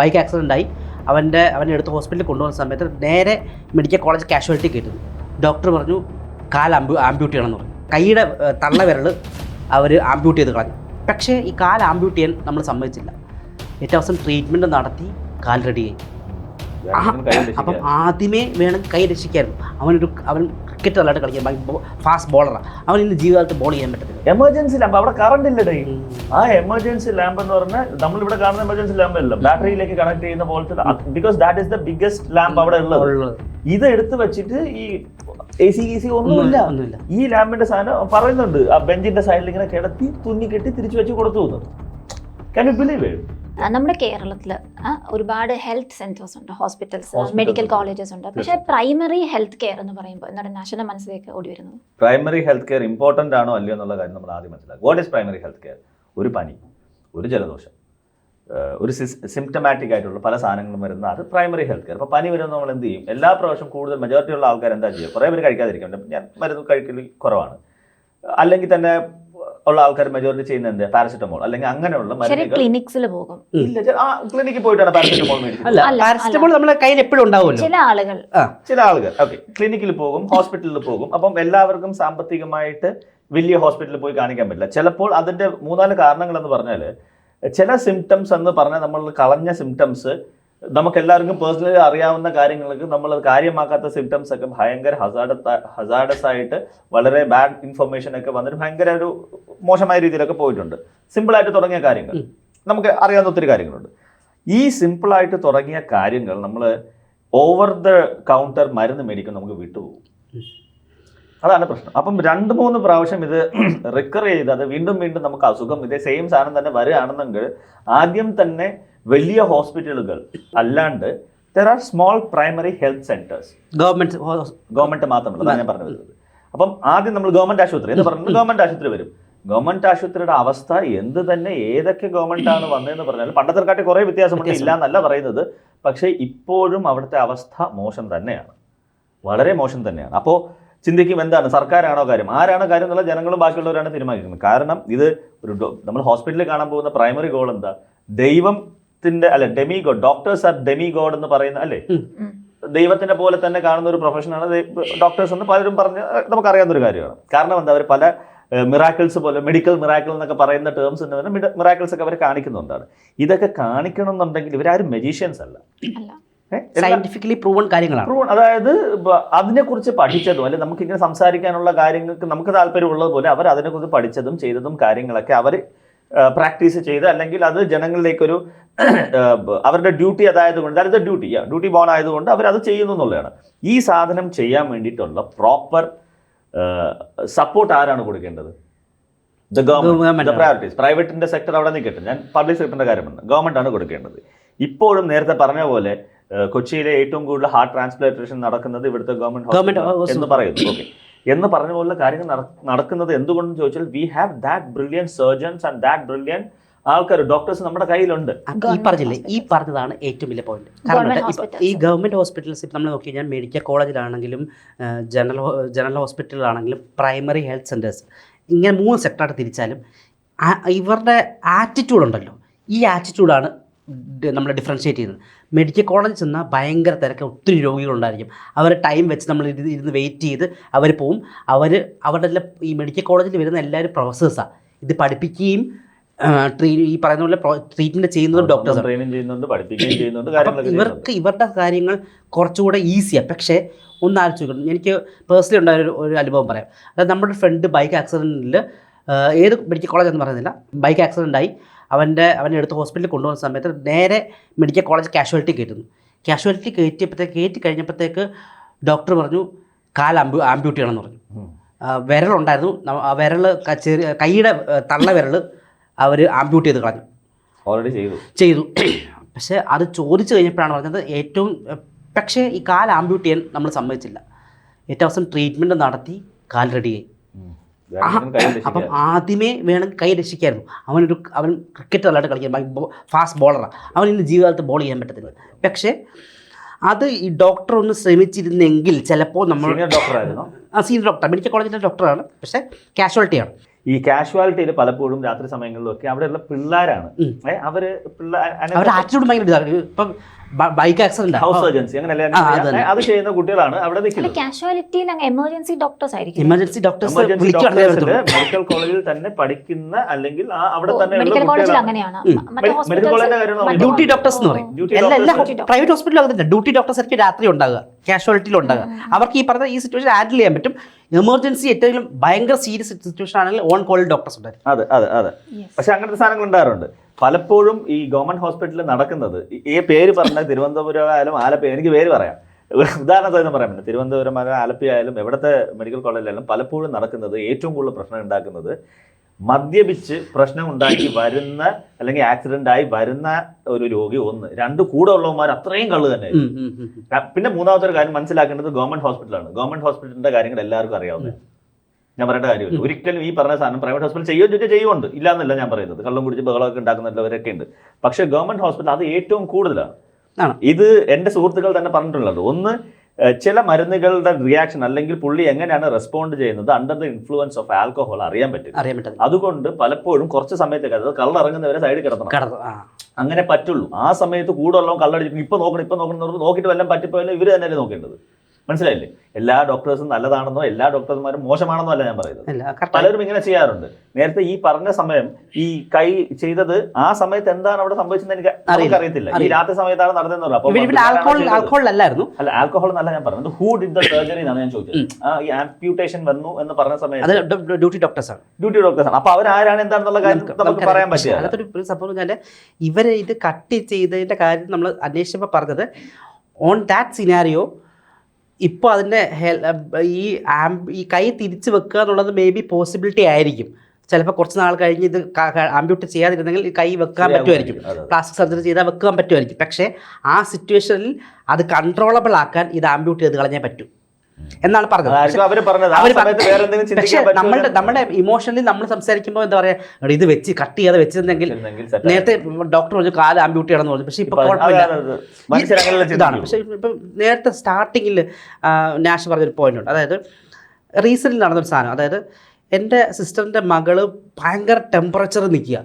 Bike accident ആയി. അവന്റെ അവനെ എടുത്ത് ഹോസ്പിറ്റലിൽ കൊണ്ടുപോകുന്ന സമയത്ത് നേരെ മെഡിക്കൽ കോളേജ് കാഷ്വാലിറ്റി കയറ്റുന്നു ഡോക്ടർ പറഞ്ഞു കാൽ ആംബ്യൂ ആംബ്യൂട്ട് ചെയ്യണമെന്ന് പറഞ്ഞു. കൈയുടെ തള്ള വിരൽ അവർ ആംബ്യൂട്ട് ചെയ്ത് കളഞ്ഞു. പക്ഷേ ഈ കാൽ ആംബ്യൂട്ട് ചെയ്യാൻ നമ്മൾ സമ്മതിച്ചില്ല. ഏറ്റവും അവസാനം ട്രീറ്റ്മെന്റ് നടത്തി കാൽ റെഡിയായി അപ്പം ആദ്യമേ വേണം കൈ രക്ഷിക്കായിരുന്നു അവനൊരു അവൻ ക്രിക്കറ്റ് നല്ലതായിട്ട് കളിക്കാൻ ഫാസ്റ്റ് ബോളറാണ് അവൻ ഇന്ന് ജീവിതകാലത്ത് ബോൾ ചെയ്യാൻ പറ്റത്തില്ല. എമർജൻസി ലാമ്പ് അവിടെ കറണ്ട് ഇല്ലടേ. ആ എമർജൻസി ലാമ്പ് എന്ന് പറഞ്ഞാൽ നമ്മൾ ഇവിടെ കാണുന്ന എമർജൻസി ലാമ്പ് അല്ല. ബാറ്ററിയിലേക്ക് കണക്ട് ചെയ്യുന്ന പോലത്തെ because that is the biggest lamp അവിടെ ഉള്ളത്. ഇത് എടുത്തു വെച്ചിട്ട് ഈ എ സി ഇ സി ഒന്നുമില്ല ഒന്നുമില്ല. ഈ ലാമ്പിന്റെ സാധനം പറയുന്നുണ്ട്. ആ ബെഞ്ചിന്റെ സൈഡിൽ ഇങ്ങനെ കിടത്തി തുന്നി കെട്ടി തിരിച്ചു വെച്ച് കൊടുത്തു എന്ന്. Can you believe it? നമ്മുടെ കേരളത്തിൽ ഒരുപാട് ഹെൽത്ത് സെന്റേഴ്സ് ഉണ്ട് ഹോസ്പിറ്റൽസ് മെഡിക്കൽ കോളേജസ് ഉണ്ട്. പക്ഷേ പ്രൈമറി ഹെൽത്ത് കെയർ എന്ന് പറയുമ്പോൾ എന്താണ് നാശന മനസ്സിലേക്ക് ഓടി വരുന്നത്? പ്രൈമറി ഹെൽത്ത് കെയർ ഇമ്പോർട്ടന്റ് ആണോ അല്ലയോ എന്നുള്ള കാര്യം നമ്മൾ ആദ്യം മനസ്സിലാക്കുക. What is primary health care ഒരു പനി ഒരു ജലദോഷം ഒരു സിംറ്റമാറ്റിക് ആയിട്ടുള്ള പല സാധനങ്ങളും വരുന്ന അത് പ്രൈമറി ഹെൽത്ത് കെയർ അപ്പോൾ പനി വരുമ്പോൾ നമ്മൾ എന്ത് ചെയ്യും? എല്ലാ പ്രാവശ്യം കൂടുതൽ മെജോറിറ്റി ഉള്ള ആൾക്കാർ എന്താ ചെയ്യുക? കുറേ പേര് കഴിക്കാതിരിക്കും. ഞാൻ മരുന്ന് കഴിക്കൽ കുറവാണ്. അല്ലെങ്കിൽ തന്നെ ഉള്ള ആൾക്കാർ മെജോറിറ്റി ചെയ്യുന്നത് എന്താ? പാരസിറ്റമോൾ അല്ലെങ്കിൽ അങ്ങനെയുള്ള മരുന്നുകൾ ക്ലിനിക്സിൽ പോകും. ഇല്ല ചെ- ആ ക്ലിനിക്കിൽ പോയിട്ടാണ് പാരസിറ്റമോൾ മേടിക്കുന്നത് അല്ല അല്ല, പാരസിറ്റമോൾ നമ്മുടെ കയ്യിൽ എപ്പോഴും ഉണ്ടാവുമല്ലോ. ചില ആളുകൾ. ആ. ചില ആളുകൾ. ഓക്കെ ക്ലിനിക്കിൽ പോകും ഹോസ്പിറ്റലിൽ പോകും. അപ്പം എല്ലാവർക്കും സാമ്പത്തികമായിട്ട് വലിയ ഹോസ്പിറ്റലിൽ പോയി കാണിക്കാൻ പറ്റില്ല. ചിലപ്പോൾ അതിന്റെ മൂന്നാൽ കാരണങ്ങൾ എന്ന് പറഞ്ഞാൽ ചില സിംറ്റംസ് എന്ന് പറഞ്ഞാൽ നമ്മൾ കളഞ്ഞ സിംറ്റംസ് നമുക്ക് എല്ലാവർക്കും പേഴ്സണലി അറിയാവുന്ന കാര്യങ്ങൾക്ക് നമ്മൾ കാര്യമാക്കാത്ത സിംറ്റംസ് ഒക്കെ ഭയങ്കര ഹസാഡ ഹസാഡസ് ആയിട്ട് വളരെ ബാഡ് ഇൻഫർമേഷൻ ഒക്കെ വന്നിട്ട് ഭയങ്കര ഒരു മോശമായ രീതിയിലൊക്കെ പോയിട്ടുണ്ട്. സിമ്പിളായിട്ട് തുടങ്ങിയ കാര്യങ്ങൾ. നമുക്ക് അറിയാവുന്ന ഒത്തിരി കാര്യങ്ങളുണ്ട്. ഈ സിമ്പിളായിട്ട് തുടങ്ങിയ കാര്യങ്ങൾ നമ്മൾ ഓവർ ദ കൗണ്ടർ മരുന്ന് മേടിക്കും നമുക്ക് വിട്ടുപോകും. അതാണ് പ്രശ്നം. അപ്പം രണ്ട് മൂന്ന് പ്രാവശ്യം ഇത് റിക്കർ ചെയ്ത് അത് വീണ്ടും വീണ്ടും നമുക്ക് അസുഖം ഇതേ സെയിം സാധനം തന്നെ വരികയാണെന്നെങ്കിൽ ആദ്യം തന്നെ വലിയ ഹോസ്പിറ്റലുകൾ അല്ലാണ്ട് there are small primary health centres government government മാത്രമല്ല ഞാൻ പറഞ്ഞു വരുന്നത് അപ്പം ആദ്യം നമ്മൾ ഗവൺമെന്റ് ആശുപത്രി എന്ന് പറഞ്ഞാൽ ഗവൺമെന്റ് ആശുപത്രി വരും. ഗവൺമെന്റ് ആശുപത്രിയുടെ അവസ്ഥ എന്ത് തന്നെ ഏതൊക്കെ ഗവൺമെന്റ് ആണ് വന്നതെന്ന് പറഞ്ഞാൽ പണ്ടത്തെ കാട്ടി കുറെ വ്യത്യാസമുണ്ട് വ്യത്യാസം. ഇല്ല എന്നല്ല പറയുന്നത്. പക്ഷേ ഇപ്പോഴും അവിടുത്തെ അവസ്ഥ മോശം തന്നെയാണ്. വളരെ മോശം തന്നെയാണ്. അപ്പോൾ ചിന്തിക്കും എന്താണ് സർക്കാരാണോ കാര്യം? ആരാണോ കാര്യം എന്നുള്ള ജനങ്ങളും ബാക്കിയുള്ളവരാണ് തീരുമാനിക്കുന്നത്. കാരണം ഇത് ഒരു നമ്മൾ ഹോസ്പിറ്റലിൽ കാണാൻ പോകുന്ന പ്രൈമറി ഗോൾ എന്താ? ദൈവത്തിന്റെ അല്ലെ demi god doctors are demi god എന്ന് പറയുന്ന അല്ലേ? ദൈവത്തിന്റെ ദൈവത്തിനെ പോലെ തന്നെ കാണുന്ന ഒരു പ്രൊഫഷനാണ് ഡോക്ടേഴ്സ് എന്ന് പലരും പറഞ്ഞ് നമുക്കറിയാവുന്ന ഒരു കാര്യമാണ്. കാരണം എന്താ അവർ പല മിറാക്കിൾസ് പോലെ മെഡിക്കൽ മിറാക്കിൾ എന്നൊക്കെ പറയുന്ന ടേംസ് എന്ന് പറഞ്ഞാൽ മിറാക്കിൾസ് ഒക്കെ അവർ കാണിക്കുന്നുണ്ടാണ്. ഇതൊക്കെ കാണിക്കണം എന്നുണ്ടെങ്കിൽ ഇവരാരും മെജീഷ്യൻസ് അല്ല. സയന്റിഫിക്കലി പ്രൂവൺ കാര്യങ്ങളാണ്. പ്രൂവൺ അതായത് അതിനെക്കുറിച്ച് പഠിച്ചതും അല്ലെങ്കിൽ നമുക്ക് ഇങ്ങനെ സംസാരിക്കാനുള്ള കാര്യങ്ങൾക്ക് നമുക്ക് താല്പര്യമുള്ളത് പോലെ അവർ അതിനെക്കുറിച്ച് പഠിച്ചതും ചെയ്തതും കാര്യങ്ങളൊക്കെ അവർ പ്രാക്ടീസ് ചെയ്ത് അല്ലെങ്കിൽ അത് ജനങ്ങളിലേക്കൊരു അവരുടെ ഡ്യൂട്ടി അതായത് കൊണ്ട് ദാറ്റ് ഡ്യൂട്ടി ഡ്യൂട്ടി ബോൺ ആയതുകൊണ്ട് അവരത് ചെയ്യുന്നു എന്നുള്ളതാണ്. ഈ സാധനം ചെയ്യാൻ വേണ്ടിയിട്ടുള്ള പ്രോപ്പർ സപ്പോർട്ട് ആരാണ് കൊടുക്കേണ്ടത്? ദ ഗവൺമെന്റ് പ്രയോറിറ്റീസ് പ്രൈവറ്റിന്റെ സെക്ടർ അവിടെ നിൽക്കട്ടെ ഞാൻ പബ്ലിക് സെക്ടറിന്റെ കാര്യമാണ് ഗവൺമെന്റ് ആണ് കൊടുക്കേണ്ടത്. ഇപ്പോഴും നേരത്തെ പറഞ്ഞ പോലെ കൊച്ചിയിലെ ഏറ്റവും കൂടുതൽ ഹാർട്ട് ട്രാൻസ്പ്ലാന്റേഷൻ നടക്കുന്നത് ഇവിടുത്തെ ഗവൺമെന്റ് എന്ന് പറയുന്നു. ഓക്കെ എന്ന് പറഞ്ഞ പോലുള്ള കാര്യങ്ങൾ നടക്കുന്നത് എന്തുകൊണ്ടെന്ന് ചോദിച്ചാൽ we have that brilliant surgeons and that brilliant ആൾക്കാർ ഡോക്ടേഴ്സ് നമ്മുടെ കയ്യിലുണ്ട്. ഈ പറഞ്ഞില്ലേ ഈ പറഞ്ഞതാണ് ഏറ്റവും വലിയ പോയിന്റ് കാരണം. ഈ ഗവൺമെന്റ് ഹോസ്പിറ്റൽസ് ഇപ്പം നമ്മൾ നോക്കി കഴിഞ്ഞാൽ മെഡിക്കൽ കോളേജിലാണെങ്കിലും ജനറൽ ജനറൽ ഹോസ്പിറ്റലിലാണെങ്കിലും പ്രൈമറി ഹെൽത്ത് സെന്റേഴ്സ് ഇങ്ങനെ മൂന്ന് സെക്ടറായിട്ട് തിരിച്ചാലും ഇവരുടെ ആറ്റിറ്റ്യൂഡ് ഉണ്ടല്ലോ. ഈ ആറ്റിറ്റ്യൂഡാണ് നമ്മൾ ഡിഫറൻഷിയേറ്റ് ചെയ്യുന്നത്. മെഡിക്കൽ കോളേജിൽ ചെന്നാൽ ഭയങ്കര തിരക്ക് ഒത്തിരി രോഗികളുണ്ടായിരിക്കും അവർ ടൈം വെച്ച് നമ്മൾ ഇരുന്ന് ഇരുന്ന് വെയിറ്റ് ചെയ്ത് അവർ പോവും. അവർ അവരുടെ എല്ലാം ഈ മെഡിക്കൽ കോളേജിൽ വരുന്ന എല്ലാവരും പ്രൊഫസേഴ്സാണ് ഇത് പഠിപ്പിക്കുകയും ട്രീ ഈ പറയുന്ന പോലെ ട്രീറ്റ്മെന്റ് ചെയ്യുന്നതും ഡോക്ടേഴ്സ് ട്രെയിനിങ് ചെയ്യുന്നുണ്ട് പഠിപ്പിക്കുകയും ചെയ്യുന്നുണ്ട് ഇവർക്ക് ഇവരുടെ കാര്യങ്ങൾ കുറച്ചുകൂടെ ഈസിയാണ് പക്ഷേ ഒന്ന് ആലോചിച്ച് നോക്കണം. എനിക്ക് പേഴ്സണലി ഉണ്ടായ ഒരു ഒരു അനുഭവം പറയാം. അതായത് നമ്മുടെ ഫ്രണ്ട് ബൈക്ക് ആക്സിഡന്റിൽ ഏത് മെഡിക്കൽ കോളേജ് എന്ന് പറയുന്നില്ല. ബൈക്ക് ആക്സിഡന്റ് ആയി. അവന്റെ അവനെ എടുത്ത് ഹോസ്പിറ്റലിൽ കൊണ്ടുപോകുന്ന സമയത്ത് നേരെ മെഡിക്കൽ കോളേജ് കാഷ്വാലിറ്റി കയറ്റുന്നു. കാഷ്വാലിറ്റി കയറ്റിയപ്പോഴത്തേക്ക് കയറ്റി കഴിഞ്ഞപ്പോഴത്തേക്ക് ഡോക്ടർ പറഞ്ഞു കാൽ ആംബ്യൂ ആംബ്യൂട്ടി ആണെന്ന് പറഞ്ഞു വിരലുണ്ടായിരുന്നു. വിരൽ ചെറിയ കൈയുടെ തള്ള വിരൽ അവർ ആംബ്യൂട്ട് ചെയ്ത് കളഞ്ഞു. ഓൾറെഡി ചെയ്തു. ചെയ്തു. പക്ഷേ അത് ചോദിച്ചു കഴിഞ്ഞപ്പോഴാണ് പറഞ്ഞത് ഏറ്റവും പക്ഷേ ഈ കാൽ ആംബ്യൂട്ട് ചെയ്യാൻ നമ്മൾ സമ്മതിച്ചില്ല. ഏറ്റവും അവസാനം ട്രീറ്റ്മെന്റ് നടത്തി കാൽ റെഡിയായി ഉം. ആ, വേണമെങ്കിലും കൈ അപ്പം. ആദ്യമേ വേണം കൈ രക്ഷിക്കായിരുന്നു. അവനൊരു അവൻ ക്രിക്കറ്റ് നല്ലതായിട്ട് കളിക്കാൻ ഫാസ്റ്റ് ബോളറാണ് അവൻ ഇന്ന് ജീവിതകാലത്ത് ബോൾ ചെയ്യാൻ പറ്റത്തില്ല. പക്ഷേ അത് ഈ ഡോക്ടർ ഒന്ന് ശ്രമിച്ചിരുന്നെങ്കിൽ ചിലപ്പോൾ നമ്മൾ ഡോക്ടറായിരുന്നു ആ സീനിയർ ഡോക്ടർ മെഡിക്കൽ കോളേജിലെ ഡോക്ടറാണ് പക്ഷേ കാഷ്വാലിറ്റിയാണ് ഈ കാഷ്വാലിറ്റിയിൽ പലപ്പോഴും രാത്രി സമയങ്ങളിലൊക്കെ അവിടെയുള്ള പിള്ളേരാണ്. അവർ അവരുടെ ആറ്റിറ്റ്യൂഡ് ഭയങ്കര ഇതാണ് ഇപ്പം ബൈക്ക് ആക്സിഡന്റ് ഹൗസ് സർജൻസി അങ്ങനെയല്ലേ? ആ, അത് ചെയ്യുന്ന കുട്ടികളാണ് അവിടെ നിൽക്കുന്നത്. എമർജൻസി ഡോക്ടേഴ്സ് ആയിരിക്കും. എമർജൻസി ഡോക്ടേഴ്സ് മെഡിക്കൽ കോളേജിൽ തന്നെ പഠിക്കുന്ന അല്ലെങ്കിൽ ആ അവിടെ തന്നെ മെഡിക്കൽ കോളേജിൽ കുട്ടികളാണ്. അങ്ങനെയാണ്. മെഡിക്കൽ കോളേജിന്റെ കാര്യം ഡ്യൂട്ടി ഡോക്ടേഴ്സ് എന്ന് പറയും. ഡ്യൂട്ടി എല്ലാ എല്ലാ ഡോക്ടേഴ്സ് പ്രൈവറ്റ് അങ്ങനെ ഡ്യൂട്ടി ഡോക്ടേഴ്സ് ആയിരിക്കും രാത്രി ഉണ്ടാകുക കാഷ്വാലിറ്റിയിൽ ഉണ്ടാകുക അവർക്ക് ഈ പറഞ്ഞ ഈ സിറ്റുവേഷൻ ഹാൻഡിൽ ചെയ്യാൻ പറ്റും. എമർജൻസി ഏറ്റവും ഭയങ്കര സീരിയസ് സിറ്റുവേഷൻ ആണെങ്കിൽ ഓൺ കോളിൽ ഡോക്ടേഴ്സ് ഉണ്ടായിരിക്കും. അതെ അതെ അതെ. പക്ഷെ അങ്ങനത്തെ സാധനങ്ങൾ ഉണ്ടാകാറുണ്ട്. പലപ്പോഴും ഈ ഗവൺമെന്റ് ഹോസ്പിറ്റലിൽ നടക്കുന്നത് ഈ- പേര് പറഞ്ഞ തിരുവനന്തപുരം ആയാലും ആലപ്പി എനിക്ക് പേര് പറയാം. ഉദാഹരണത്തിന് പറയാൻ പറ്റും തിരുവനന്തപുരം ആയാലും ആലപ്പി ആയാലും എവിടത്തെ മെഡിക്കൽ കോളേജിലായാലും പലപ്പോഴും നടക്കുന്നത് ഏറ്റവും കൂടുതൽ പ്രശ്നം ഉണ്ടാക്കുന്നത് മദ്യപിച്ച് പ്രശ്നം ഉണ്ടാക്കി വരുന്ന അല്ലെങ്കിൽ ആക്സിഡന്റ് ആയി വരുന്ന ഒരു രോഗി ഒന്ന്. രണ്ട് കൂടെ ഉള്ളവന്മാർ അത്രയും കള്ളു തന്നെ പിന്നെ മൂന്നാമത്തെ ഒരു കാര്യം മനസ്സിലാക്കേണ്ടത് ഗവൺമെന്റ് ഹോസ്പിറ്റലാണ് ഗവൺമെന്റ് ഹോസ്പിറ്റലിന്റെ കാര്യങ്ങൾ എല്ലാവർക്കും അറിയാവുന്നത് ഞാൻ പറയേണ്ട കാര്യമില്ല. ഒരിക്കലും ഈ പറഞ്ഞ സാധനം പ്രൈവറ്റ് ഹോസ്പിറ്റൽ ചെയ്യുമോ ചോദിച്ചാൽ ചെയ്യുമുണ്ട്. ഇല്ല എന്നല്ല ഞാൻ പറയുന്നത്. കള്ളം കുടിച്ച് ബഹളമൊക്കെ ഉണ്ടാക്കുന്നവരൊക്കെ ഉണ്ട്. പക്ഷേ ഗവൺമെന്റ് ഹോസ്പിറ്റൽ അത് ഏറ്റവും കൂടുതലാണ്. ഇത് എന്റെ സുഹൃത്തുക്കൾ തന്നെ പറഞ്ഞിട്ടുള്ളത്. ഒന്ന് ചില മരുന്നുകളുടെ റിയാക്ഷൻ അല്ലെങ്കിൽ പുള്ളി എങ്ങനെയാണ് റെസ്പോണ്ട് ചെയ്യുന്നത് under the influence of alcohol അറിയാൻ പറ്റില്ല. അറിയാൻ പറ്റും അതുകൊണ്ട് പലപ്പോഴും കുറച്ച് സമയത്തേക്ക് അതായത് കള്ളിറങ്ങുന്നവരെ സൈഡിൽ കിടത്തണം. കടന്നു ആ. അങ്ങനെ പറ്റുള്ളൂ. ആ സമയത്ത് കൂടുതലും കള്ളടിക്കും ഇപ്പൊ നോക്കണം ഇപ്പൊ നോക്കണം എന്ന് പറഞ്ഞ് നോക്കിയിട്ട് വല്ലതും പറ്റിപ്പോയാലും ഇവർ തന്നെയല്ലേ നോക്കേണ്ടത്. മനസ്സിലായില്ലേ? എല്ലാ ഡോക്ടേഴ്സും നല്ലതാണെന്നോ എല്ലാ ഡോക്ടർമാരും മോശമാണെന്നോ അല്ല ഞാൻ പറയുന്നത്. പലരും ഇങ്ങനെ ചെയ്യാറുണ്ട്. നേരത്തെ ഈ പറഞ്ഞ സമയം ഈ കൈ ചെയ്തത് ആ സമയത്ത് എന്താണ് അവിടെ സംഭവിച്ചത് എനിക്ക്. അറിയത്തില്ല ഈ രാത്രി സമയത്താണ് നടന്നതെന്ന് പറഞ്ഞു അല്ലായിരുന്നു അല്ല ആൽക്കോഹോൾ എന്നല്ല ഞാൻ പറഞ്ഞത്. ഹൂ ഡിഡ് ദ സർജറി എന്നാണ് ഞാൻ ചോദിച്ചത്. ആ ഈ ആംപ്യൂട്ടേഷൻ വന്നു എന്ന് പറഞ്ഞ സമയത്ത് ഡ്യൂട്ടി ഡോക്ടേഴ്സ് ആണ്. ഡ്യൂട്ടി ഡോക്ടേഴ്സ് അപ്പൊ അവരാരാണ് എന്താണെന്നുള്ള കാര്യം നമുക്ക് പറയാൻ പറ്റില്ല. അതൊരു സംഭവം വെച്ചാൽ ഇവരെ ഇത് കട്ട് ചെയ്തതിന്റെ കാര്യം നമ്മൾ അന്വേഷിച്ചപ്പോൾ പറഞ്ഞത് ഓൺ ദാറ്റ് സിനാരിയോ ഇപ്പോൾ അതിന്റെ ഹെൽ ഈ ആംബ് ഈ കൈ തിരിച്ച് വെക്കുക എന്നുള്ളത് മേ ബി പോസിബിലിറ്റി ആയിരിക്കും. ചിലപ്പോൾ കുറച്ച് നാൾ കഴിഞ്ഞ് ഇത് ആംബ്യൂട്ട് ചെയ്യാതിരുന്നെങ്കിൽ ഈ കൈ വെക്കാൻ പറ്റുമായിരിക്കും. പ്ലാസ്റ്റിക് സർജറി ചെയ്താൽ വെക്കാൻ പറ്റുമായിരിക്കും. പക്ഷേ ആ സിറ്റുവേഷനിൽ അത് കൺട്രോളബിൾ ആക്കാൻ ഇത് ആംബ്യൂട്ട് ചെയ്ത് കളഞ്ഞേ പറ്റൂ. എന്നാണ് പറഞ്ഞത്. പക്ഷേ നമ്മളുടെ നമ്മുടെ ഇമോഷണലി നമ്മൾ സംസാരിക്കുമ്പോൾ എന്താ പറയുക ഇത് വെച്ച് കട്ട് ചെയ്യാതെ വെച്ചിരുന്നെങ്കിൽ നേരത്തെ ഡോക്ടർ പറഞ്ഞു കാൽ ആംബ്യൂട്ടി ആണെന്ന് പറഞ്ഞു. പക്ഷെ ഇപ്പൊ കുഴപ്പമില്ല. ഇതാണ്. പക്ഷേ ഇപ്പം നേരത്തെ സ്റ്റാർട്ടിങ്ങിൽ നാഷ് പറഞ്ഞൊരു പോയിന്റ് ഉണ്ട്. അതായത് റീസെന്റ് നടന്നൊരു സാധനം. അതായത് എന്റെ സിസ്റ്ററിന്റെ മകൾ ഭയങ്കര ടെമ്പറേച്ചർ നിൽക്കുക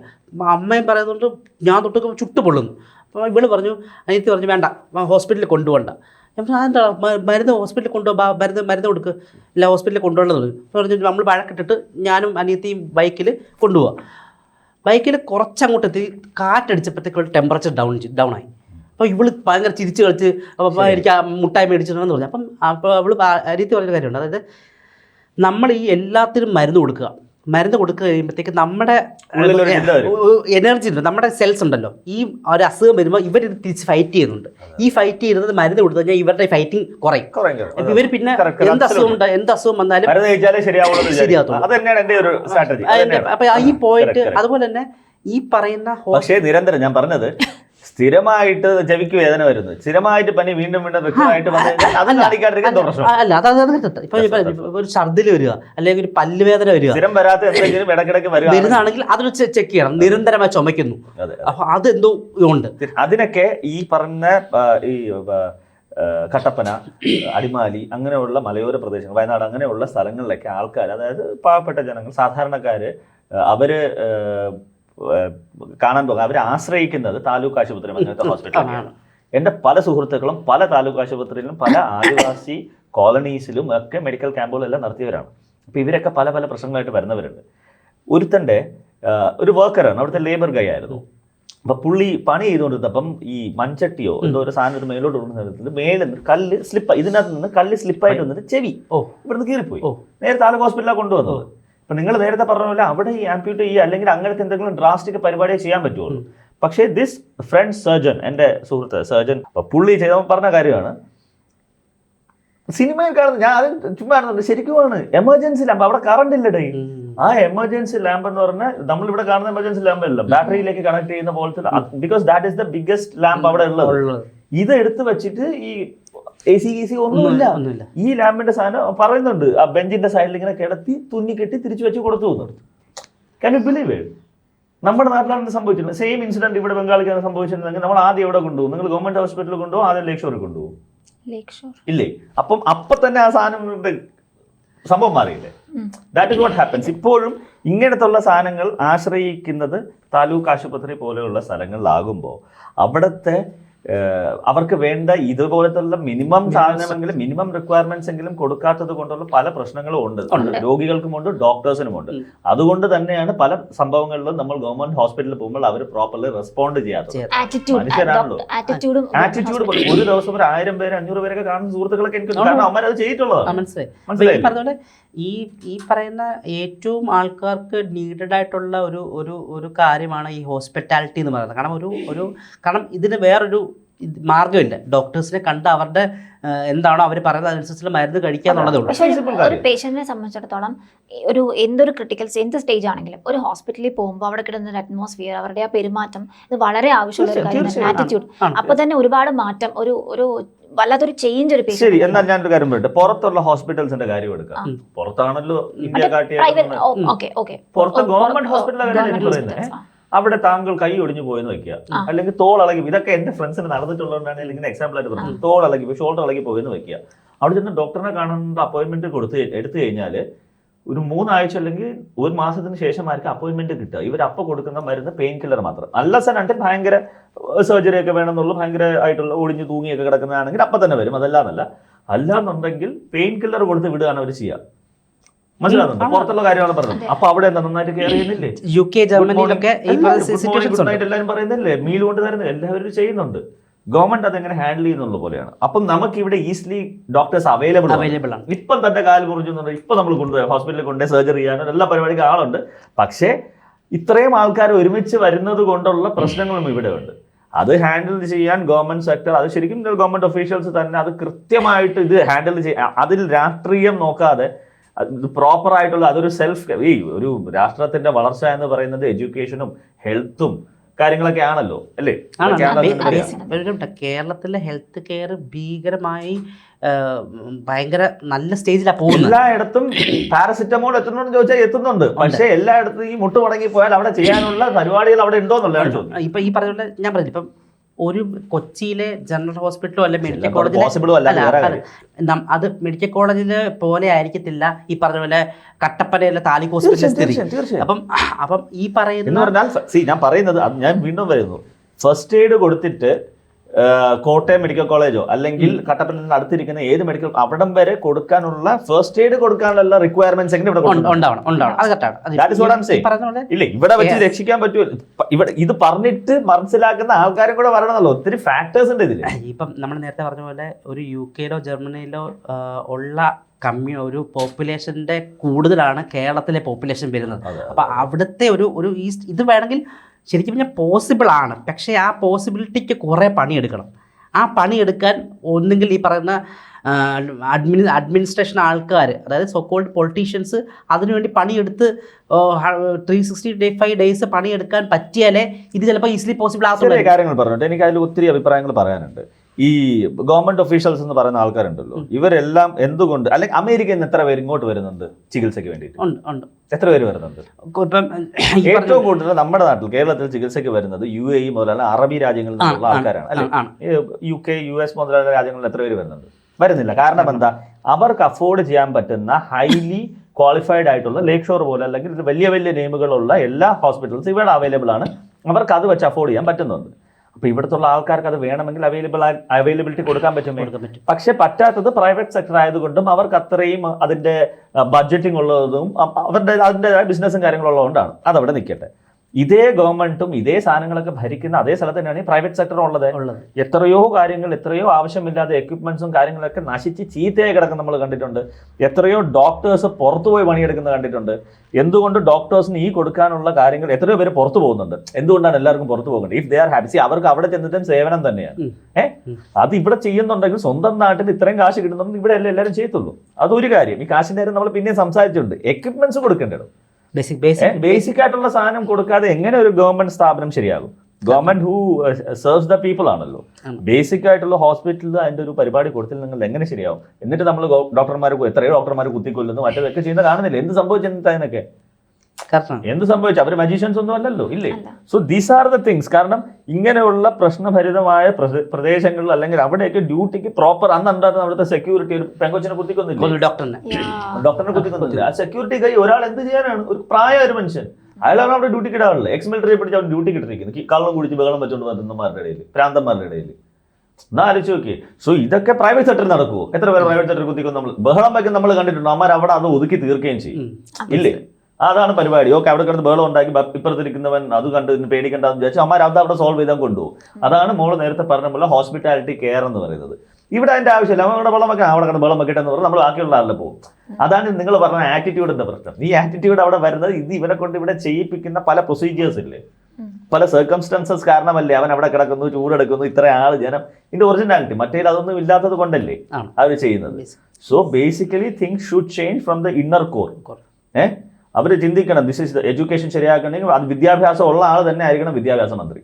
അമ്മയും പറയുന്നുണ്ട് ഞാൻ തൊട്ടൊക്കെ ചുട്ടുപൊള്ളുന്നു അപ്പോൾ ഇവൾ പറഞ്ഞു അനിയത്തി പറഞ്ഞു വേണ്ട ഹോസ്പിറ്റലിൽ കൊണ്ടുപോകണ്ട. ഞാൻ അതെന്താ മരുന്ന് ഹോസ്പിറ്റലിൽ കൊണ്ടുപോകാം മരുന്ന് മരുന്ന് കൊടുക്ക്. ഇല്ല ഹോസ്പിറ്റലിൽ കൊണ്ടുപോകണമെന്ന് പറഞ്ഞു. പറഞ്ഞു നമ്മൾ വഴക്കിട്ടിട്ട് ഞാനും അനിയത്തിയും ബൈക്കിൽ കൊണ്ടുപോകാം ബൈക്കിൽ കുറച്ചങ്ങോട്ട് എത്തി കാറ്റടിച്ചപ്പോഴത്തേക്കുള്ള ടെമ്പറേച്ചർ ഡൗൺ ഡൗൺ ആയി. അപ്പോൾ ഇവൾ ഭയങ്കര ചിരിച്ച് കളിച്ച് അപ്പോൾ എനിക്ക് ആ മുട്ടായി മേടിച്ചിട്ടുണ്ടെന്ന് പറഞ്ഞു. അപ്പം അപ്പോൾ അവൾ അനിയത്തി പറഞ്ഞൊരു കാര്യമുണ്ട്. അതായത് നമ്മൾ ഈ എല്ലാത്തിനും മരുന്ന് കൊടുക്കുക. മരുന്ന് കൊടുക്കുക കഴിയുമ്പോഴത്തേക്ക് നമ്മുടെ. എനർജി ഉണ്ട്. നമ്മുടെ സെൽസ് ഉണ്ടല്ലോ. ഈ ഒരു അസുഖം വരുമ്പോൾ ഇവർ ഇത് തിരിച്ച് ഫൈറ്റ് ചെയ്യുന്നുണ്ട്. ഈ ഫൈറ്റ് ചെയ്യുന്നത് മരുന്ന് കൊടുത്തു കഴിഞ്ഞാൽ ഇവരുടെ ഫൈറ്റിംഗ് കുറയും. ഇവർ പിന്നെ. എന്ത് അസുഖം ഉണ്ട് എന്ത് അസുഖം വന്നാലും സ്ട്രാറ്റജി അപ്പൊ ഈ പോയിന്റ്. അതുപോലെ തന്നെ ഈ പറയുന്ന പക്ഷേ നിരന്തരം ഞാൻ പറഞ്ഞത് സ്ഥിരമായിട്ട് ചെവിക്ക് വേദന വരുന്നു. സ്ഥിരമായിട്ട് പനി വീണ്ടും വീണ്ടും അത് കാണിക്കാണ്ടിരിക്കാൻ പ്രശ്നം അല്ല അത് അത് തെറ്റാ. ഇപ്പൊ ഒരു ഛർദിൽ വരിക അല്ലെങ്കിൽ ഒരു പല്ല് വേദന വരിക. സ്ഥിരം വരാത്ത എന്തെങ്കിലും ഇടക്കിടക്ക് വരിക. വരുന്നതാണെങ്കിൽ അതൊരു ചെക്ക് ചെയ്യണം. നിരന്തരമായി ചുമയ്ക്കുന്നു. അപ്പൊ അതെന്തോ ഉണ്ട്. അതിനൊക്കെ ഈ പറഞ്ഞ ഈ കട്ടപ്പന അടിമാലി അങ്ങനെയുള്ള മലയോര പ്രദേശങ്ങൾ വയനാട് അങ്ങനെയുള്ള സ്ഥലങ്ങളിലൊക്കെ ആൾക്കാർ അതായത് പാവപ്പെട്ട ജനങ്ങൾ സാധാരണക്കാര് അവർ കാണാൻ പോകുക അവരെ ആശ്രയിക്കുന്നത് താലൂക്ക് ആശുപത്രി അങ്ങനത്തെ ഹോസ്പിറ്റലാണ് എന്റെ പല സുഹൃത്തുക്കളും പല താലൂക്ക് ആശുപത്രിയിലും പല ആദിവാസി കോളനീസിലും ഒക്കെ മെഡിക്കൽ ക്യാമ്പുകളെല്ലാം നടത്തിയവരാണ്. അപ്പോൾ ഇവരൊക്കെ പല പല പ്രശ്നങ്ങളായിട്ട് വരുന്നവരുണ്ട്. ഒരുത്തന്റെ ഒരു വർക്കറാണ് അവിടുത്തെ ലേബർ ഗൈ ആയിരുന്നു. അപ്പം പുള്ളി പണി ചെയ്തുകൊണ്ടിരുന്നപ്പം ഈ മൺചട്ടിയോ എന്തോ ഒരു സാധനം ഒരു മേലോട്ട് കൊണ്ടു മേലെ മേളിൽ നിന്ന് കല്ല് സ്ലിപ്പ് ഇതിനകത്ത് നിന്ന് കല്ല് സ്ലിപ്പായിട്ട് വന്നിട്ട് ചെവി. ഓ. ഇവിടുന്ന് കീറിപ്പോയി. നേരെ താലൂക്ക് ഹോസ്പിറ്റലിലാണ് കൊണ്ടുവന്നത്. അപ്പൊ നിങ്ങൾ നേരത്തെ പറഞ്ഞ പോലെ അവിടെ ഈ ആംപ്യൂട്ട് ചെയ്യുക അല്ലെങ്കിൽ അങ്ങനത്തെ എന്തെങ്കിലും ഡ്രാസ്റ്റിക് പരിപാടിയെ ചെയ്യാൻ പറ്റുള്ളൂ. പക്ഷേ ദിസ് ഫ്രണ്ട് സർജൻ എന്റെ സുഹൃത്ത് സർജൻ പുള്ളി ചെയ്ത പറഞ്ഞ കാര്യമാണ്. സിനിമയിൽ കാണുന്നത് ഞാൻ അത് ചുമ്മാ കാണുന്നുണ്ട് ശരിക്കുമാണ് എമർജൻസി ലാമ്പ് അവിടെ കറണ്ട് ഇല്ല ഡേ ആ എമർജൻസി ലാമ്പ് എന്ന് പറഞ്ഞാൽ നമ്മൾ ഇവിടെ കാണുന്ന എമർജൻസി ലാമ്പ് അല്ല ബാറ്ററിയിലേക്ക് കണക്ട് ചെയ്യുന്ന പോലത്തെ because that is the biggest lamp അവിടെ ഉള്ളത്. ഇത് എടുത്തു വെച്ചിട്ട് ഈ എ സി ഗി സി ഒന്നുമില്ല. ഈ ലാമ്പിന്റെ സാധനം പറയുന്നുണ്ട് ആ ബെഞ്ചിന്റെ സൈഡിൽ ഇങ്ങനെ കിടത്തി തുന്നി കെട്ടി തിരിച്ചു വെച്ച് കൊടുത്തു പോകുന്നു ക്യാൻ യു ബിലീവ് നമ്മുടെ നാട്ടിലാണ് സംഭവിച്ചിട്ടുണ്ട് സെയിം ഇൻസിഡന്റ് ഇവിടെ ബംഗാളിക്കാണ് സംഭവിച്ചിട്ടുണ്ടെങ്കിൽ നമ്മൾ ആദ്യം എവിടെ കൊണ്ടുപോകും? നിങ്ങൾ ഗവൺമെന്റ് ഹോസ്പിറ്റലിൽ കൊണ്ടുപോകും ആദ്യം ലേക്ക് ഷോറിൽ കൊണ്ടുപോകും. ഇല്ലേ? അപ്പം അപ്പൊ തന്നെ ആ സാധനം. സംഭവം മാറിയില്ലേ? ദാറ്റ് ഇസ് വാട്ട് ഹാപ്പൻസ് ഇപ്പോഴും ഇങ്ങനത്തുള്ള സാധനങ്ങൾ ആശ്രയിക്കുന്നത് താലൂക്ക് ആശുപത്രി പോലെയുള്ള സ്ഥലങ്ങളിലാകുമ്പോൾ അവിടുത്തെ അവർക്ക് വേണ്ട ഇതുപോലത്തുള്ള മിനിമം സാധനമെങ്കിലും മിനിമം റിക്വയർമെന്റ്സ് എങ്കിലും കൊടുക്കാത്തത് കൊണ്ടുള്ള പല പ്രശ്നങ്ങളും ഉണ്ട്. ഉണ്ട്. രോഗികൾക്കുമുണ്ട് ഡോക്ടേഴ്സിനുമുണ്ട്. അതുകൊണ്ട് തന്നെയാണ് പല സംഭവങ്ങളിലും നമ്മൾ ഗവൺമെന്റ് ഹോസ്പിറ്റലിൽ പോകുമ്പോൾ അവർ പ്രോപ്പർലി റെസ്പോണ്ട് ചെയ്യാത്തത്. മനുഷ്യരാണല്ലോ. ആറ്റിറ്റ്യൂഡ് ഒരു ദിവസം ഒരു ആയിരം പേര് അഞ്ഞൂറ് പേരൊക്കെ കാണുന്ന സുഹൃത്തുക്കളൊക്കെ എനിക്ക്. കാരണം ആ, ചെയ്തിട്ടുള്ളതാണ്. മനസ്സിലായി. ഈ ഈ പറയുന്ന ഏറ്റവും ആൾക്കാർക്ക് നീഡഡ് ആയിട്ടുള്ള ഒരു ഒരു ഒരു കാര്യമാണ് ഈ ഹോസ്പിറ്റാലിറ്റി എന്ന് പറയുന്നത്. കാരണം ഒരു ഒരു കാരണം ഇതിന് വേറൊരു ഇത് മാർഗമില്ല. ഡോക്ടേഴ്സിനെ കണ്ട് അവരുടെ എന്താണോ അവർ പറയുന്നത് അതനുസരിച്ചുള്ള മരുന്ന് കഴിക്കുക എന്നുള്ളതേ ഉള്ളൂ. പക്ഷെ ഒരു- ഒരു പേഷ്യന്റിനെ സംബന്ധിച്ചിടത്തോളം ഒരു എന്തൊരു ക്രിട്ടിക്കൽ എന്ത് സ്റ്റേജ് ആണെങ്കിലും ഒരു ഹോസ്പിറ്റലിൽ പോകുമ്പോൾ അവിടെ കിടന്ന ഒരു അറ്റ്മോസ്ഫിയർ അവരുടെ ആ പെരുമാറ്റം ഇത് വളരെ ആവശ്യമുള്ള ഒരു ആറ്റിറ്റ്യൂഡ് അപ്പോൾ അപ്പൊ തന്നെ ഒരുപാട് മാറ്റം ഒരു ഒരു വല്ലാത്തൊരു ചേഞ്ച് ഒരു ശരി എന്നാൽ ഞാനൊരു കാര്യം പറയട്ടെ. പുറത്തുള്ള ഹോസ്പിറ്റൽസിന്റെ കാര്യം എടുക്കാം. പുറത്താണല്ലോ ഇന്ത്യ കാട്ടിയ പുറത്ത് ഗവൺമെന്റ് ഹോസ്പിറ്റലിലെ കാര്യം പറയുന്നത്. അവിടെ താങ്കൾ കൈ ഒടിഞ്ഞു പോയെന്ന് വെക്കുക. അല്ലെങ്കിൽ തോൾ ഇളകി ഇതൊക്കെ എന്റെ ഫ്രണ്ട്സിന് നടന്നിട്ടുള്ളതുകൊണ്ടാണ് ഇങ്ങനെ എക്സാമ്പിൾ ആയിട്ട് പറഞ്ഞത്. തോൾ ഇളകി പോയി ഷോൾഡർ ഇളകി പോയെന്ന് വെക്കുക. അവിടെ ചെന്ന് ഡോക്ടറിനെ കാണേണ്ട അപ്പോയിന്റ്മെന്റ് കൊടുത്ത് എടുത്തു കഴിഞ്ഞാൽ ഒരു മൂന്നാഴ്ച അല്ലെങ്കിൽ ഒരു മാസത്തിന് ശേഷം ആർക്ക് അപ്പോയിന്റ്മെന്റ് കിട്ടുക. ഇവർ അപ്പൊ കൊടുക്കുന്ന മരുന്ന് പെയിൻ കില്ലർ മാത്രം. അല്ല സനായിട്ട് ഭയങ്കര സർജറി ഒക്കെ വേണമെന്നുള്ള ഭയങ്കര ആയിട്ടുള്ള ഒടിഞ്ഞു തൂങ്ങിയൊക്കെ കിടക്കുന്നതാണെങ്കിൽ അപ്പൊ തന്നെ വരും. അതല്ലാന്നല്ല. അല്ലാന്നുണ്ടെങ്കിൽ പെയിൻ കില്ലർ കൊടുത്ത് വിടുകയാണ് അവർ ചെയ്യുക. മനസ്സിലാകുന്നുണ്ട്. പുറത്തുള്ള കാര്യമാണ് പറഞ്ഞത്. അപ്പൊ അവിടെ എന്താ? നന്നായിട്ട് കെയർ ചെയ്യുന്നില്ലേ? യു കെ ജർമ്മനിയിലൊക്കെ ഈ എല്ലാവരും പറയുന്നില്ലേ? മീൽ കൊണ്ട് തരുന്നത് എല്ലാവരും ചെയ്യുന്നുണ്ട്. ഗവൺമെന്റ് അതെങ്ങനെ ഹാൻഡിൽ ചെയ്യുന്നുള്ള പോലെയാണ്. അപ്പം നമുക്ക് ഇവിടെ ഈസിലി ഡോക്ടേഴ്സ് അവൈലബിൾ ആണ്. അവൈലബിൾ ആണ്. ഇപ്പം തന്റെ കാൽ മുറിഞ്ഞു ഇപ്പൊ നമ്മൾ കൊണ്ടുപോയി ഹോസ്പിറ്റലിൽ കൊണ്ടുപോയി സർജറി ചെയ്യാനും എല്ലാ പരിപാടിക്കും ആളുണ്ട്. പക്ഷേ ഇത്രയും ആൾക്കാർ ഒരുമിച്ച് വരുന്നത് കൊണ്ടുള്ള പ്രശ്നങ്ങളും ഇവിടെ ഉണ്ട്. അത് ഹാൻഡിൽ ചെയ്യാൻ ഗവൺമെന്റ് സെക്ടർ അത് ശരിക്കും ഗവൺമെന്റ് ഒഫീഷ്യൽസ് തന്നെ അത് കൃത്യമായിട്ട് ഇത് ഹാൻഡിൽ ചെയ്യാൻ അതിൽ രാഷ്ട്രീയം നോക്കാതെ പ്രോപ്പർ ആയിട്ടുള്ള അതൊരു സെൽഫ് ഈ ഒരു രാഷ്ട്രത്തിന്റെ വളർച്ച എന്ന് പറയുന്നത് എഡ്യൂക്കേഷനും ഹെൽത്തും കാര്യങ്ങളൊക്കെ ആണല്ലോ അല്ലേ. കേരളത്തിലെ ഹെൽത്ത് കെയർ ഭീകരമായി ഭയങ്കര നല്ല സ്റ്റേജിലാണ് പോകുന്നത്. എല്ലായിടത്തും പാരസിറ്റമോൾ എത്തുന്നുണ്ടെന്ന് ചോദിച്ചാൽ എത്തുന്നുണ്ട്. പക്ഷേ എല്ലായിടത്തും ഈ മുട്ട് മടങ്ങി പോയാൽ അവിടെ ചെയ്യാനുള്ള പരിപാടികൾ അവിടെ ഉണ്ടോ എന്നുള്ളതാണ് ഇപ്പൊ ഈ പറഞ്ഞ ഞാൻ പറഞ്ഞില്ല ഇപ്പം ഒരു കൊച്ചിയിലെ ജനറൽ ഹോസ്പിറ്റലോ അല്ലെ മെഡിക്കൽ കോളേജിലോ അത് മെഡിക്കൽ കോളേജിൽ പോലെ ആയിരിക്കത്തില്ല ഈ പറഞ്ഞ പോലെ കട്ടപ്പനയിലെ താലൂക്ക് ഹോസ്പിറ്റലിലെ സ്ഥിതി. തീർച്ചയായും, തീർച്ചയായും. അപ്പം അപ്പം ഈ പറയുന്ന ഞാൻ പറയുന്നത് ഞാൻ വീണ്ടും വരുന്നു ഫസ്റ്റ് എയ്ഡ് കൊടുത്തിട്ട് കോട്ടയം മെഡിക്കൽ കോളേജോ അല്ലെങ്കിൽ കട്ടപ്പനത്തിന് അടുത്തിരിക്കുന്ന ഏത് മെഡിക്കൽ അവിടം വരെ കൊടുക്കാനുള്ള ഫസ്റ്റ് എയ്ഡ് കൊടുക്കാനുള്ള റിക്വയർമെന്റ്സ് എങ്ങനെ ഇവിടെ ഇല്ല ഇവിടെ വെച്ച് രക്ഷിക്കാൻ പറ്റുമോ ഇവിടെ ഇത് പറഞ്ഞിട്ട് മനസ്സിലാക്കുന്ന ആൾക്കാരും കൂടെ വരണമല്ലോ. ഒത്തിരി ഫാക്ടേഴ്സ് ഉണ്ട് ഇതിൽ ഇപ്പം നമ്മൾ നേരത്തെ പറഞ്ഞ പോലെ ഒരു യു കെയിലോ ജർമ്മനിയിലോ ഉള്ള കമ്മ്യൂ ഒരു പോപ്പുലേഷന്റെ കൂടുതലാണ് കേരളത്തിലെ പോപ്പുലേഷൻ വരുന്നത്. അപ്പൊ അവിടുത്തെ ഒരു ഒരു ഈ ഇത് വേണമെങ്കിൽ ശരിക്കും പറഞ്ഞാൽ പോസിബിൾ ആണ്. പക്ഷേ ആ പോസിബിലിറ്റിക്ക് കുറേ പണിയെടുക്കണം. ആ പണിയെടുക്കാൻ ഒന്നുകിൽ ഈ പറയുന്ന അഡ്മിനി അഡ്മിനിസ്ട്രേഷൻ ആൾക്കാർ അതായത് സോക്കോൾഡ് പൊളിറ്റീഷ്യൻസ് അതിനുവേണ്ടി പണിയെടുത്ത് three sixty day five days പണിയെടുക്കാൻ പറ്റിയാലേ ഇത് ചിലപ്പോൾ ഈസിലി പോസിബിൾ ആകും കാര്യങ്ങൾ പറഞ്ഞിട്ട്. എനിക്ക് അതിൽ ഒത്തിരി അഭിപ്രായങ്ങൾ പറയാനുണ്ട്. ഈ ഗവൺമെന്റ് ഒഫീഷ്യൽസ് എന്ന് പറയുന്ന ആൾക്കാരുണ്ടല്ലോ. ഇവരെല്ലാം എന്തുകൊണ്ട് അല്ലെങ്കിൽ അമേരിക്കയിൽ നിന്ന് എത്ര പേര് ഇങ്ങോട്ട് വരുന്നുണ്ട് ചികിത്സയ്ക്ക് വേണ്ടിയിട്ട്? ഉണ്ട് എത്ര പേര് വരുന്നുണ്ട്? ഏറ്റവും കൂടുതൽ നമ്മുടെ നാട്ടിൽ കേരളത്തിൽ ചികിത്സയ്ക്ക് വരുന്നത് യു എ മുതലുള്ള അറബി രാജ്യങ്ങളിൽ നിന്നുള്ള ആൾക്കാരാണ്. അല്ലെ? യു കെ യു എസ് മുതലുള്ള രാജ്യങ്ങളിൽ എത്ര പേര് വരുന്നുണ്ട്? വരുന്നില്ല. കാരണം എന്താ? അവർക്ക് അഫോർഡ് ചെയ്യാൻ പറ്റുന്ന ഹൈലി ക്വാളിഫൈഡ് ആയിട്ടുള്ള ലേക്ക് ഷോർ പോലെ അല്ലെങ്കിൽ വലിയ വലിയ നെയിമുകളുള്ള എല്ലാ ഹോസ്പിറ്റൽസ് ഇവിടെ അവൈലബിൾ ആണ്. അവർക്ക് അത് വെച്ച് അഫോർഡ് ചെയ്യാൻ പറ്റുന്നുണ്ട്. അപ്പൊ ഇവിടുത്തെ ആൾക്കാർക്ക് അത് വേണമെങ്കിൽ അവൈലബിൾ അവൈലബിലിറ്റി കൊടുക്കാൻ പറ്റും. പക്ഷെ പറ്റാത്തത് പ്രൈവറ്റ് സെക്ടർ ആയതുകൊണ്ടും അവർക്ക് അത്രയും അതിന്റെ ബഡ്ജറ്റിംഗ് ഉള്ളതും അവരുടെ അതിന്റെ ബിസിനസ്സും കാര്യങ്ങളുള്ളതുകൊണ്ടാണ് അതവിടെ നിൽക്കട്ടെ. ഇതേ ഗവൺമെന്റും ഇതേ സാധനങ്ങളൊക്കെ ഭരിക്കുന്ന അതേ സ്ഥലത്ത് തന്നെയാണ് ഈ പ്രൈവറ്റ് സെക്ടർ ഉള്ളത്. എത്രയോ കാര്യങ്ങൾ എത്രയോ ആവശ്യമില്ലാതെ എക്യുപ്മെന്റ്സും കാര്യങ്ങളൊക്കെ നശിച്ച് ചീത്തയായി കിടക്കുന്ന നമ്മൾ കണ്ടിട്ടുണ്ട്. എത്രയോ ഡോക്ടേഴ്സ് പുറത്തുപോയി പണിയെടുക്കുന്നത് കണ്ടിട്ടുണ്ട്. എന്തുകൊണ്ട് ഡോക്ടേഴ്സിന് ഈ കൊടുക്കാനുള്ള കാര്യങ്ങൾ എത്രയോ പേര് പുറത്തു പോകുന്നുണ്ട്. എന്തുകൊണ്ടാണ് എല്ലാവർക്കും പുറത്തു പോകുന്നത്? ഇഫ് ദേ ആർ ഹാപ്പി അവർക്ക് അവിടെ ചെന്നിട്ടും സേവനം തന്നെയാണ്. ഏഹ് അത് ഇവിടെ ചെയ്യുന്നുണ്ടെങ്കിൽ സ്വന്തം നാട്ടിൽ ഇത്രയും കാശ് കിട്ടുന്നുണ്ടെങ്കിൽ ഇവിടെ അല്ലേ എല്ലാവരും ചെയ്യത്തുള്ളൂ. അതൊരു കാര്യം. ഈ കാശിന്റെ കാര്യം നമ്മൾ പിന്നെയും സംസാരിച്ചിട്ടുണ്ട്. എക്യുപ്മെന്റ്സ് കൊടുക്കേണ്ടത് ബേസിക് ആയിട്ടുള്ള സാധനം കൊടുക്കാതെ എങ്ങനെ ഒരു ഗവൺമെന്റ് സ്ഥാപനം ശരിയാകും? Government who serves the people ആണല്ലോ. ബേസിക് ആയിട്ടുള്ള ഹോസ്പിറ്റലിൽ അതിന്റെ ഒരു പരിപാടി കൊടുത്തിൽ നിങ്ങൾ എങ്ങനെ ശരിയാവും എന്നിട്ട് നമ്മൾ ഡോക്ടർമാർ എത്രയോ ഡോക്ടർമാർ കുത്തിക്കൊല്ലുന്നു മറ്റേതൊക്കെ ചെയ്യുന്ന കാണുന്നില്ല. എന്ത് കറക്റ്റാണ് എന്ത് സംഭവിച്ചു? അവർ മജീഷ്യൻസ് ഒന്നും അല്ലല്ലോ ഇല്ലേ? So these are the things കാരണം ഇങ്ങനെയുള്ള പ്രശ്നഭരിതമായ പ്രദേശങ്ങളിൽ അല്ലെങ്കിൽ അവിടെയൊക്കെ ഡ്യൂട്ടിക്ക് പ്രോപ്പർ അന്ന് ഉണ്ടായിരുന്ന അവിടുത്തെ സെക്യൂരിറ്റി ഒരു പെങ്കൊച്ചിനെ കുത്തിക്കൊന്നില്ല? ഡോക്ടറിനെ ഡോക്ടറിനെ കുത്തിക്കൊന്നില്ല? ആ സെക്യൂരിറ്റി കൈ ഒരാൾ എന്ത് ചെയ്യാനാണ്? ഒരു പ്രായ ഒരു മനുഷ്യൻ. അയാളാണ് അവിടെ ഡ്യൂട്ടി കിടാറുള്ളത് എക്സ് മിലിറ്ററി പിടിച്ച് അവൻ ഡ്യൂട്ടി ഇട്ടിരിക്കുന്നത് ഈ കള്ളം കുടിച്ച് ബഹളം വെച്ചുകൊണ്ട് വരുന്നമാരുടെ ഇടയിൽ പ്രാന്തന്മാരുടെ ഇടയിൽ. എന്നാ ആലോചിച്ച് നോക്കി സോ ഇതൊക്കെ പ്രൈവറ്റ് സെക്ടറിൽ നടക്കുമോ എത്ര പേര് പ്രൈവറ്റ് സെക്ടറിൽ കുത്തിക്കും നമ്മൾ? ബഹളം വയ്ക്കും നമ്മൾ കണ്ടിട്ടുണ്ടോ? അമ്മാർ അവിടെ അത് ഒതുക്കി തീർക്കുകയും ചെയ്യും. ഇല്ലേ? അതാണ് പരിപാടി. ഓക്കെ അവിടെ കിടന്ന് ബേളം ഉണ്ടാക്കി ഇപ്പുറത്തിരിക്കുന്നവൻ അത് കണ്ട് പേടിക്കണ്ടെന്ന് വിചാരിച്ചു അമ്മ അത് അവിടെ സോൾവ് ചെയ്താൽ കൊണ്ടുപോകും. അതാണ് മോൾ നേരത്തെ പറഞ്ഞ പോലെ ഹോസ്പിറ്റാലിറ്റി കെയർ എന്ന് പറയുന്നത്. ഇവിടെ അതിന്റെ ആവശ്യമില്ല. അവിടെ വെള്ളം വെക്കാം അവിടെ കിടന്ന് വെള്ളം വെക്കട്ടെ എന്ന് പറഞ്ഞാൽ നമ്മൾ ബാക്കിയുള്ള ആളിൽ പോകും. അതാണ് നിങ്ങൾ പറഞ്ഞ ആറ്റിറ്റ്യൂഡിന്റെ പ്രശ്നം. ഈ ആറ്റിറ്റ്യൂഡ് അവിടെ വരുന്നത് ഇത് ഇവരെ കൊണ്ട് ഇവിടെ ചെയ്യിപ്പിക്കുന്ന പല പ്രൊസീജിയേഴ്സ് ഇല്ലേ? പല സർക്കംസ്റ്റൻസസ് കാരണമല്ലേ അവൻ അവിടെ കിടക്കുന്നു ചൂടെടുക്കുന്നു ഇത്ര ആൾ ജനം. ഇതിന്റെ ഒറിജിനാലിറ്റി മറ്റേ അതൊന്നും ഇല്ലാത്തത് കൊണ്ടല്ലേ. അവർ ചെയ്യുന്നത്? So basically things should change from the inner core ഏഹ് അവർ ചിന്തിക്കണം ദിസ് ഇസ് എഡ്യൂക്കേഷൻ ശരിയാക്കണമെങ്കിൽ അത് വിദ്യാഭ്യാസം ഉള്ള ആൾ തന്നെ ആയിരിക്കണം വിദ്യാഭ്യാസ മന്ത്രി.